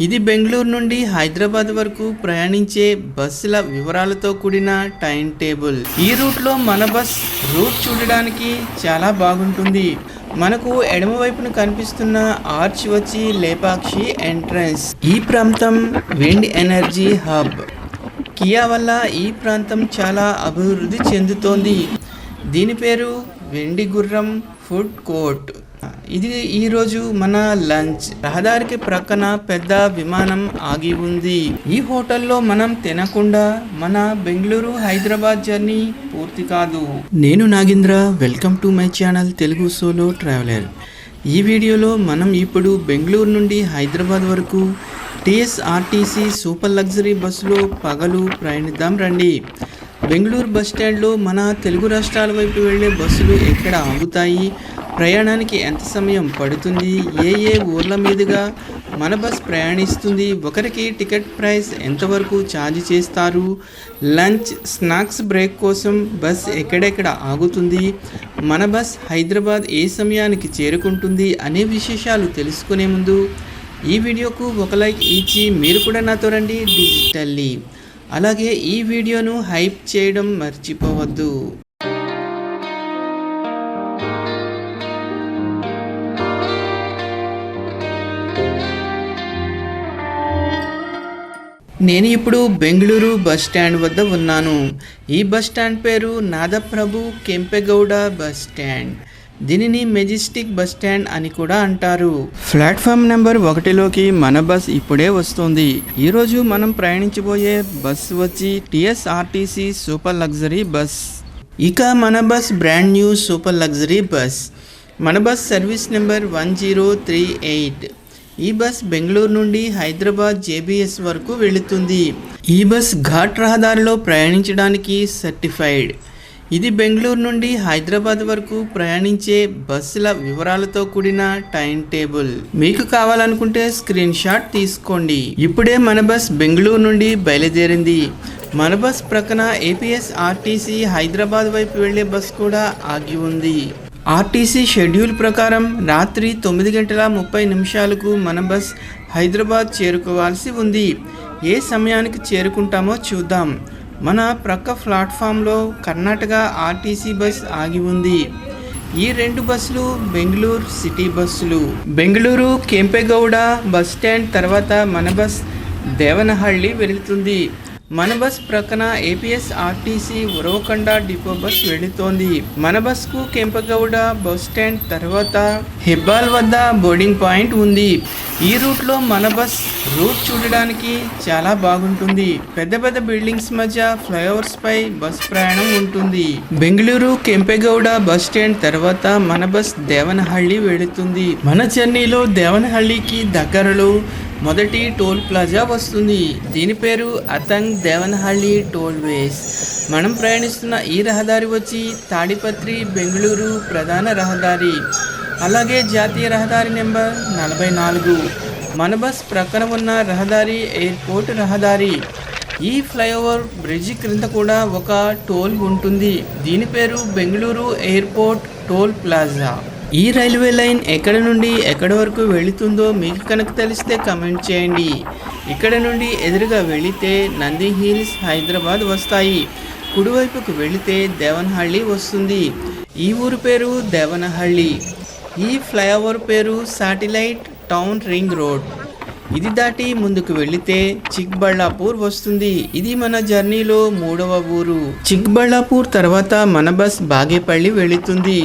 ఇది బెంగళూరు నుండి హైదరాబాద్ వరకు ప్రయాణించే బస్సుల వివరాలతో కూడిన టైం టేబుల్. ఈ రూట్లో మన బస్ రూట్ చూడడానికి చాలా బాగుంటుంది. మనకు ఎడమవైపున కనిపిస్తున్న ఆర్చ్ వచ్చి లేపాక్షి ఎంట్రన్స్. ఈ ప్రాంతం విండ్ ఎనర్జీ హబ్. కియా వల్ల ఈ ప్రాంతం చాలా అభివృద్ధి చెందుతోంది. దీని పేరు వెండి గుర్రం ఫుడ్ కోర్ట్. ఇది ఈరోజు మన లంచ్. రహదారికి ప్రక్కన పెద్ద విమానం ఆగి ఉంది. ఈ హోటల్లో మనం తినకుండా మన బెంగళూరు హైదరాబాద్ జర్నీ పూర్తి కాదు. నేను Nagendra welcome to my channel Telugu solo traveller. ఈ వీడియోలో మనం ఇప్పుడు బెంగళూరు నుండి హైదరాబాద్ వరకు టీఎస్ఆర్టీసీ సూపర్ లగ్జరీ బస్సులో పగలు ప్రయాణిద్దాం రండి. బెంగళూరు బస్ స్టాండ్లో మన తెలుగు రాష్ట్రాల వైపు వెళ్ళే బస్సులు ఎక్కడ ఆగుతాయి? ప్రయాణానికి ఎంత సమయం పడుతుంది? ఏ ఏ ఊర్ల మీదుగా మన బస్ ప్రయాణిస్తుంది? ఒకరికి టికెట్ ప్రైస్ ఎంతవరకు ఛార్జ్ చేస్తారు? లంచ్ స్నాక్స్ బ్రేక్ కోసం బస్ ఎక్కడెక్కడ ఆగుతుంది? మన బస్ హైదరాబాద్ ఏ సమయానికి చేరుకుంటుంది అనే విశేషాలు తెలుసుకునే ముందు ఈ వీడియోకు ఒక లైక్ ఇచ్చి మీరు కూడా నాతో రండి. డిజిటల్లీ అలాగే ఈ వీడియోను హైప్ చేయడం మర్చిపోవద్దు. నేను ఇప్పుడు బెంగళూరు బస్ స్టాండ్ వద్ద ఉన్నాను. ఈ బస్ స్టాండ్ పేరు నాదప్రభు కెంపెగౌడ బస్ స్టాండ్. దీనిని మెజెస్టిక్ బస్ స్టాండ్ అని కూడా అంటారు. ప్లాట్ఫామ్ నెంబర్ ఒకటిలోకి మన బస్ ఇప్పుడే వస్తుంది. ఈరోజు మనం ప్రయాణించబోయే బస్ వచ్చి టిఎస్ఆర్టీసీ సూపర్ లగ్జరీ బస్. ఇక మన bus brand new super luxury bus. మన bus service number one zero three eight. ఈ బస్ బెంగళూరు నుండి హైదరాబాద్ జేబీఎస్ వరకు వెళుతుంది. ఈ బస్ ఘాట్ రహదారిలో ప్రయాణించడానికి సర్టిఫైడ్. ఇది బెంగళూరు నుండి హైదరాబాద్ వరకు ప్రయాణించే బస్సుల వివరాలతో కూడిన టైం టేబుల్. మీకు కావాలనుకుంటే స్క్రీన్ షాట్ తీసుకోండి. ఇప్పుడే మన బస్ బెంగళూరు నుండి బయలుదేరింది. మన బస్ ప్రక్కన ఏపీఎస్ ఆర్టీసీ హైదరాబాద్ వైపు వెళ్ళే బస్ కూడా ఆగి ఉంది. ఆర్టీసీ షెడ్యూల్ ప్రకారం రాత్రి తొమ్మిది గంటల ముప్పై నిమిషాలకు మన బస్ హైదరాబాద్ చేరుకోవాల్సి ఉంది. ఏ సమయానికి చేరుకుంటామో చూద్దాం. మన ప్రక్క ప్లాట్ఫామ్లో కర్ణాటక ఆర్టీసీ బస్ ఆగి ఉంది. ఈ రెండు బస్సులు బెంగళూరు సిటీ బస్సులు. బెంగళూరు కెంపెగౌడ బస్ స్టాండ్ తర్వాత మన బస్ దేవనహళ్ళి వెళుతుంది. మన బస్ ప్రక్కన APS RTC Uravakonda depot bus వెళుతోంది. మన బస్కు కెంపగౌడ బస్ స్టాండ్ తర్వాత హెబ్బాల్ వద్ద బోర్డింగ్ పాయింట్ ఉంది. ఈ రూట్లో మన బస్ రూట్ చూడడానికి చాలా బాగుంటుంది. పెద్ద పెద్ద బిల్డింగ్స్ మధ్య ఫ్లైఓవర్స్ పై బస్ ప్రయాణం ఉంటుంది. బెంగళూరు కెంపెగౌడ బస్ స్టాండ్ తర్వాత మన బస్ దేవనహళ్ళి వెళుతుంది. మన చెన్నైలో దేవనహళ్ళికి దగ్గరలో మొదటి టోల్ ప్లాజా వస్తుంది. దీని పేరు అతంగ్ దేవన్హళ్ళి టోల్ వేస్. మనం ప్రయాణిస్తున్న ఈ రహదారి వచ్చి తాడిపత్రి బెంగళూరు ప్రధాన రహదారి. అలాగే జాతీయ రహదారి నెంబర్ నలభై నాలుగు. మన బస్ ప్రక్కన ఉన్న రహదారి ఎయిర్పోర్ట్ రహదారి. ఈ ఫ్లైఓవర్ బ్రిడ్జ్ క్రింద కూడా ఒక టోల్ ఉంటుంది. దీని పేరు బెంగళూరు ఎయిర్పోర్ట్ టోల్ ప్లాజా. ఈ రైల్వే లైన్ ఎక్కడ నుండి ఎక్కడ వరకు వెళుతుందో మీకు కనుక తెలిస్తే కమెంట్ చేయండి. ఇక్కడ నుండి ఎదురుగా వెళితే నంది హిల్స్ హైదరాబాద్ వస్తాయి. కుడివైపుకు వెళితే దేవనహళ్ళి వస్తుంది. ఈ ఊరు పేరు దేవనహళ్ళి. ఈ ఫ్లైఓవర్ పేరు శాటిలైట్ టౌన్ రింగ్ రోడ్. ఇది దాటి ముందుకు వెళితే చిక్బళ్ళాపూర్ వస్తుంది. ఇది మన జర్నీలో మూడవ ఊరు. చిక్బళ్ళాపూర్ తర్వాత మన బస్ బాగేపల్లి వెళుతుంది.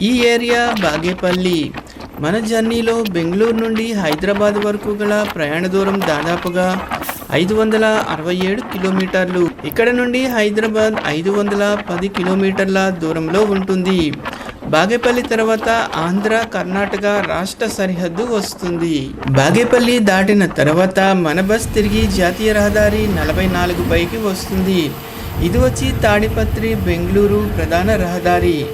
ఈ ఏరియా బాగేపల్లి. మన జర్నీలో బెంగళూరు నుండి హైదరాబాద్ వరకు గల ప్రయాణ దూరం దాదాపుగా ఐదు వందల అరవై ఏడు కిలోమీటర్లు. ఇక్కడ నుండి హైదరాబాద్ ఐదు వందల పది కిలోమీటర్ల దూరంలో ఉంటుంది. బాగేపల్లి తర్వాత ఆంధ్ర కర్ణాటక రాష్ట్ర సరిహద్దు వస్తుంది. బాగేపల్లి దాటిన తర్వాత మన బస్ తిరిగి జాతీయ రహదారి నలభై నాలుగు పైకి వస్తుంది. ఇది వచ్చి తాడిపత్రి బెంగళూరు ప్రధాన రహదారి.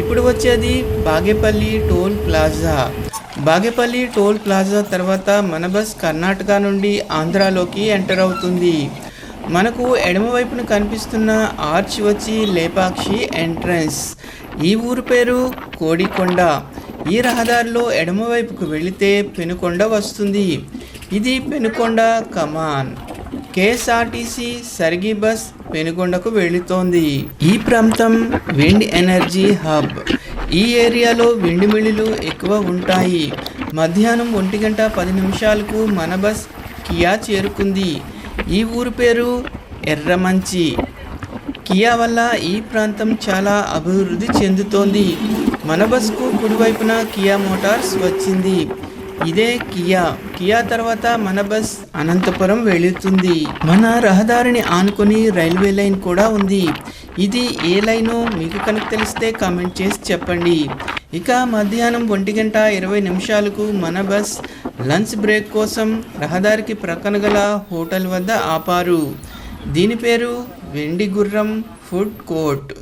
ఇప్పుడు వచ్చేది Bagepalli toll plaza. Bagepalli toll plaza తర్వాత మన బస్ కర్ణాటక నుండి ఆంధ్రాలోకి ఎంటర్ అవుతుంది. మనకు ఎడమవైపున కనిపిస్తున్న ఆర్చ్ వచ్చి లేపాక్షి ఎంట్రన్స్. ఈ ఊరు పేరు కోడికొండ. ఈ రహదారిలో ఎడమవైపుకు వెళితే పెనుకొండ వస్తుంది. ఇది పెనుకొండ కమాన్. కేఎస్ఆర్టీసీ సరిగి బస్ పెనుగొండకు వెళుతోంది ఈ ప్రాంతం విండ్ ఎనర్జీ హబ్. ఈ ఏరియాలో విండ్ మిల్లులు ఎక్కువ ఉంటాయి. మధ్యాహ్నం ఒంటి గంట పది నిమిషాలకు మన బస్ కియా చేరుకుంది. ఈ ఊరు పేరు ఎర్రమంచి. కియా వల్ల ఈ ప్రాంతం చాలా అభివృద్ధి చెందుతోంది. మన బస్కు కుడివైపున కియా మోటార్స్ వచ్చింది. ఇదే కియా. కియా తర్వాత మన బస్ అనంతపురం వెళుతుంది. మన రహదారిని ఆనుకొని రైల్వే లైన్ కూడా ఉంది. ఇది ఏ లైనో మీకు కనుక తెలిస్తే కామెంట్ చేసి చెప్పండి. ఇక మధ్యాహ్నం ఒంటి గంట ఇరవై నిమిషాలకు మన బస్ లంచ్ బ్రేక్ కోసం రహదారికి ప్రక్కన గల హోటల్ వద్ద ఆపారు. దీని పేరు వెండి గుర్రం ఫుడ్ కోర్ట్.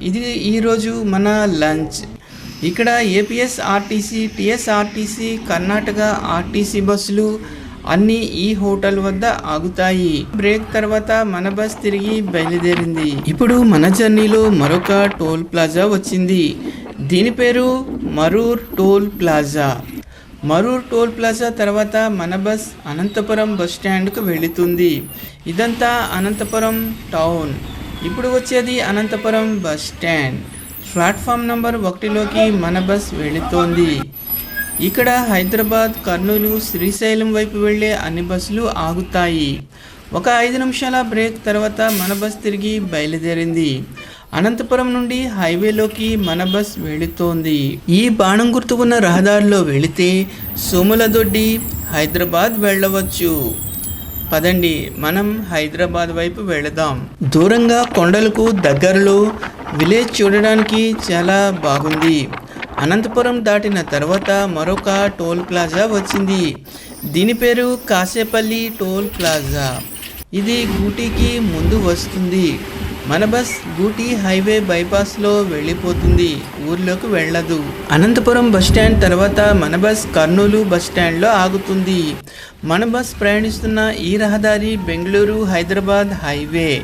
ఇది ఈరోజు మన లంచ్. ఇక్కడ ఏపీఎస్ ఆర్టీసీ కర్ణాటక ఆర్టీసీ బస్సులు అన్నీ ఈ హోటల్ వద్ద ఆగుతాయి. బ్రేక్ తర్వాత మన బస్ తిరిగి బయలుదేరింది. ఇప్పుడు మన జర్నీలో మరొక టోల్ ప్లాజా వచ్చింది. దీని పేరు Marur toll plaza. Marur toll plaza తర్వాత మన బస్ అనంతపురం బస్ స్టాండ్కు వెళుతుంది. ఇదంతా అనంతపురం టౌన్. ఇప్పుడు వచ్చేది Anantapuram bus stand. Platform number ఒకటిలోకి మన బస్ వెళుతోంది. ఇక్కడ హైదరాబాద్ కర్నూలు శ్రీశైలం వైపు వెళ్ళే అన్ని బస్సులు ఆగుతాయి. ఒక ఐదు నిమిషాల బ్రేక్ తర్వాత మన బస్ తిరిగి బయలుదేరింది. అనంతపురం నుండి హైవేలోకి మన బస్ వెళుతోంది. ఈ బాణం గుర్తు ఉన్న రహదారిలో వెళితే సోములదొడ్డి హైదరాబాద్ వెళ్ళవచ్చు. పదండి మనం హైదరాబాద్ వైపు వెళదాం. దూరంగా కొండలకు దగ్గరలో విలేజ్ చూడడానికి చాలా బాగుంది. అనంతపురం దాటిన తర్వాత మరొక టోల్ ప్లాజా వచ్చింది. దీని పేరు కాసేపల్లి టోల్ ప్లాజా. ఇది గూటీకి ముందు వస్తుంది. మన బస్ గూటీ హైవే బైపాస్లో వెళ్ళిపోతుంది. ఊర్లోకి వెళ్ళదు. అనంతపురం బస్ స్టాండ్ తర్వాత మన బస్ కర్నూలు బస్ స్టాండ్లో ఆగుతుంది. మన బస్ ప్రయాణిస్తున్న ఈ రహదారి బెంగళూరు హైదరాబాద్ హైవే.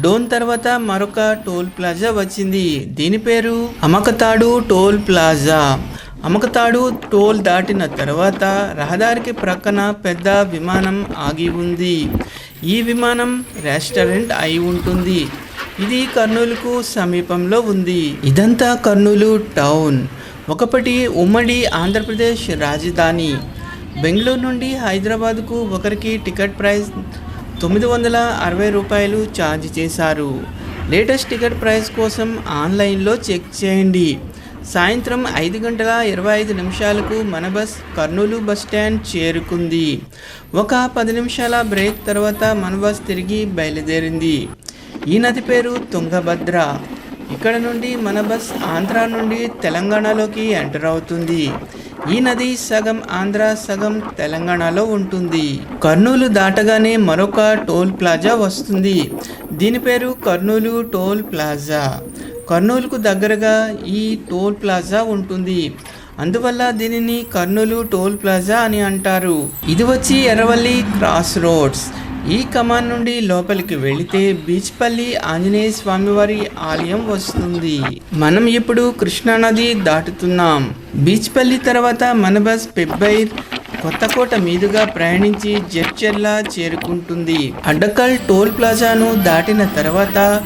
డోన్ తర్వాత మరొక టోల్ ప్లాజా వచ్చింది. దీని పేరు Amakathadu toll plaza. Amakathadu toll దాటిన తర్వాత రహదారికి ప్రక్కన పెద్ద విమానం ఆగి ఉంది. ఈ విమానం రెస్టారెంట్ అయి ఉంటుంది. ఇది కర్నూలుకు సమీపంలో ఉంది. ఇదంతా కర్నూలు టౌన్. ఒకప్పటి ఉమ్మడి ఆంధ్రప్రదేశ్ రాజధాని. బెంగళూరు నుండి హైదరాబాద్కు ఒకరికి టికెట్ ప్రైస్ తొమ్మిది వందల అరవై రూపాయలు ఛార్జ్ చేశారు. లేటెస్ట్ టికెట్ ప్రైస్ కోసం ఆన్లైన్లో చెక్ చేయండి. సాయంత్రం ఐదు గంటల ఇరవై ఐదు నిమిషాలకు మన బస్ కర్నూలు బస్ స్టాండ్ చేరుకుంది. ఒక పది నిమిషాల బ్రేక్ తర్వాత మన బస్ తిరిగి బయలుదేరింది. ఈ నది పేరు తుంగభద్ర. ఇక్కడ నుండి మన బస్ ఆంధ్ర నుండి తెలంగాణలోకి ఎంటర్ అవుతుంది. ఈ నది సగం ఆంధ్ర సగం తెలంగాణలో ఉంటుంది. కర్నూలు దాటగానే మరొక టోల్ ప్లాజా వస్తుంది. దీని పేరు కర్నూలు టోల్ ప్లాజా. కర్నూలుకు దగ్గరగా ఈ టోల్ ప్లాజా ఉంటుంది. అందువల్ల దీనిని కర్నూలు టోల్ ప్లాజా అని అంటారు. ఇది వచ్చి ఎర్రవల్లి క్రాస్ రోడ్స్. ఈ కమాన్ నుండి లోపలికి వెళితే బీచ్పల్లి ఆంజనేయ స్వామివారి ఆలయం వస్తుంది. మనం ఇప్పుడు కృష్ణానది దాటుతున్నాం. బీచ్పల్లి తర్వాత మన బస్ పెబ్బైర్ కొత్తకోట మీదుగా ప్రయాణించి జడ్చెర్ల చేరుకుంటుంది. అడ్డకల్ టోల్ ప్లాజాను దాటిన తర్వాత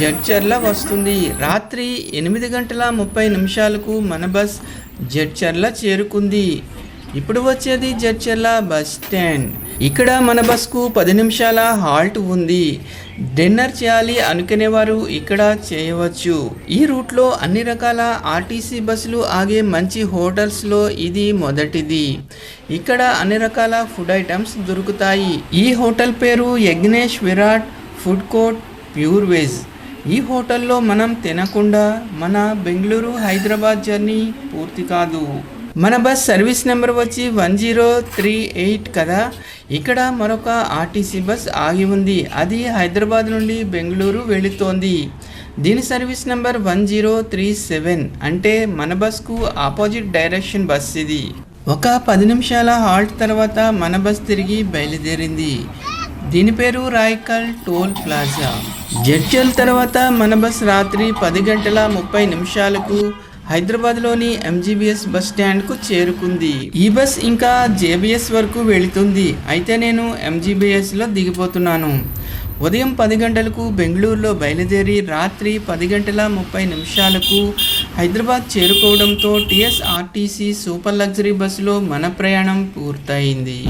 జడ్చర్ల వస్తుంది. రాత్రి ఎనిమిది గంటల ముప్పై నిమిషాలకు మన బస్ జడ్చర్ల చేరుకుంది. ఇప్పుడు వచ్చేది జడ్చర్ల బస్ స్టాండ్. ఇక్కడ మన బస్కు పది నిమిషాల హాల్ట్ ఉంది. డిన్నర్ చేయాలి అనుకునేవారు ఇక్కడ చేయవచ్చు. ఈ రూట్లో అన్ని రకాల ఆర్టీసీ బస్సులు ఆగే మంచి హోటల్స్లో ఇది మొదటిది. ఇక్కడ అన్ని రకాల ఫుడ్ ఐటమ్స్ దొరుకుతాయి. ఈ హోటల్ పేరు Yagnesh Virat food court pure veg. ఈ హోటల్లో మనం తినకుండా మన బెంగళూరు హైదరాబాద్ జర్నీ పూర్తి కాదు. మన బస్ సర్వీస్ నెంబర్ వచ్చి వన్ జీరో త్రీ ఎయిట్ కదా. ఇక్కడ మరొక ఆర్టీసీ బస్ ఆగి ఉంది. అది హైదరాబాద్ నుండి బెంగళూరు వెళుతోంది. దీని service number one zero three seven. అంటే మన బస్కు ఆపోజిట్ డైరెక్షన్ బస్ ఇది. ఒక పది నిమిషాల హాల్ట్ తర్వాత మన బస్ తిరిగి బయలుదేరింది. దీని పేరు రాయకల్ టోల్ ప్లాజా. జడ్చల్ తర్వాత మన బస్ రాత్రి పది గంటల ముప్పై నిమిషాలకు హైదరాబాద్లోని ఎంజీబీఎస్ బస్ స్టాండ్కు చేరుకుంది. ఈ బస్ ఇంకా జేబీఎస్ వరకు వెళుతుంది. అయితే నేను ఎంజీబీఎస్లో దిగిపోతున్నాను. ఉదయం పది గంటలకు బెంగళూరులో బయలుదేరి రాత్రి పది గంటల ముప్పై నిమిషాలకు హైదరాబాద్ చేరుకోవడంతో టీఎస్ఆర్టీసీ సూపర్ లగ్జరీ బస్సులో మన ప్రయాణం పూర్తయింది.